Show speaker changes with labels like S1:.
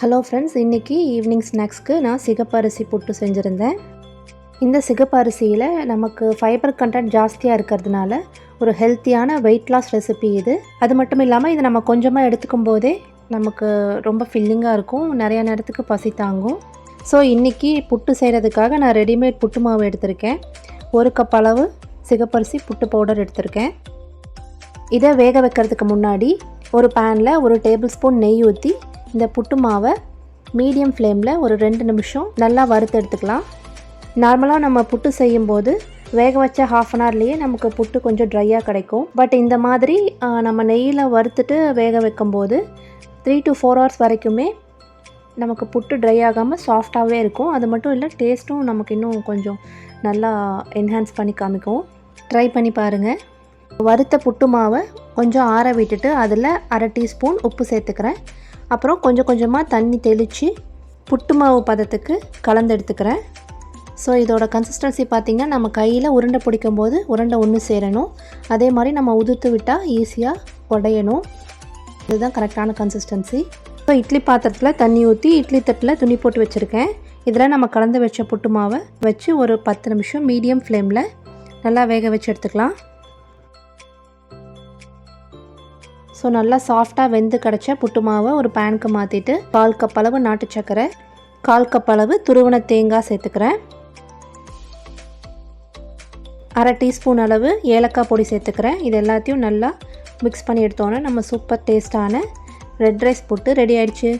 S1: Hello friends இன்றைக்கி evening ஸ்நாக்ஸ்க்கு நான் சிகப்பரிசி புட்டு செஞ்சுருந்தேன். இந்த சிகப்பரிசியில் நமக்கு ஃபைபர் கண்டென்ட் ஜாஸ்தியாக இருக்கிறதுனால ஒரு ஹெல்த்தியான வெயிட் லாஸ் ரெசிபி இது. அது மட்டும் இல்லாமல் இதை நம்ம கொஞ்சமாக எடுத்துக்கும் போதே நமக்கு ரொம்ப ஃபில்லிங்காக இருக்கும். நிறையா நேரத்துக்கு பசி தாங்கும். ஸோ இன்றைக்கி புட்டு செய்கிறதுக்காக நான் ரெடிமேட் புட்டு மாவு எடுத்திருக்கேன். ஒரு கப் அளவு சிகப்பரிசி புட்டு பவுடர் எடுத்திருக்கேன். இதை வேக வைக்கிறதுக்கு முன்னாடி ஒரு பேனில் ஒரு டேபிள் ஸ்பூன் நெய் ஊற்றி இந்த புட்டு மாவை மீடியம் ஃப்ளேமில் ஒரு ரெண்டு நிமிஷம் நல்லா வறுத்து எடுத்துக்கலாம். நார்மலாக நம்ம புட்டு செய்யும்போது வேக வச்ச ஹாஃப் அன் ஹவர்லேயே நமக்கு புட்டு கொஞ்சம் ட்ரையாக கிடைக்கும். பட் இந்த மாதிரி நம்ம நெய்யில் வறுத்துட்டு வேக வைக்கும்போது த்ரீ டு ஃபோர் ஹவர்ஸ் வரைக்குமே நமக்கு புட்டு ட்ரை ஆகாமல் சாஃப்டாகவே இருக்கும். அது மட்டும் இல்லை டேஸ்ட்டும் நமக்கு இன்னும் கொஞ்சம் நல்லா என்ஹான்ஸ் பண்ணி காமிக்கும். ட்ரை பண்ணி பாருங்கள் வறுத்த புட்டு மாவை கொஞ்சம் ஆற விட்டுட்டு அதில் அரை டீஸ்பூன் உப்பு சேர்த்துக்கிறேன். அப்புறம் கொஞ்சம் கொஞ்சமாக தண்ணி தெளித்து புட்டு மாவு பதத்துக்கு கலந்து எடுத்துக்கிறேன். ஸோ இதோட கன்சிஸ்டன்சி பார்த்திங்கன்னா நம்ம கையில் உருண்டை பிடிக்கும் போது உருண்டை ஒன்று சேரணும். அதே மாதிரி நம்ம உதுத்து விட்டால் ஈஸியாக உடையணும். இதுதான் கரெக்டான கன்சிஸ்டன்சி ஸோ இட்லி பாத்திரத்தில் தண்ணி ஊற்றி இட்லி தட்டில் துணி போட்டு வச்சுருக்கேன். இதில் நம்ம கலந்து வச்ச புட்டு மாவை வச்சு ஒரு பத்து நிமிஷம் மீடியம் ஃப்ளேமில் நல்லா வேக வச்சு எடுத்துக்கலாம். ஸோ நல்லா சாஃப்டாக வெந்து கிடச்ச புட்டு மாவை ஒரு பேனுக்கு மாற்றிட்டு கால் கப் அளவு நாட்டு சர்க்கரை கால் கப் அளவு துருவன தேங்காய் சேர்த்துக்கிறேன். அரை டீஸ்பூன் அளவு ஏலக்காய் பொடி சேர்த்துக்கிறேன். இது எல்லாத்தையும் நல்லா மிக்ஸ் பண்ணி எடுத்தோன்னே நம்ம சூப்பர் டேஸ்ட்டான ரெட் ரைஸ் புட்டு ரெடி ஆயிடுச்சு.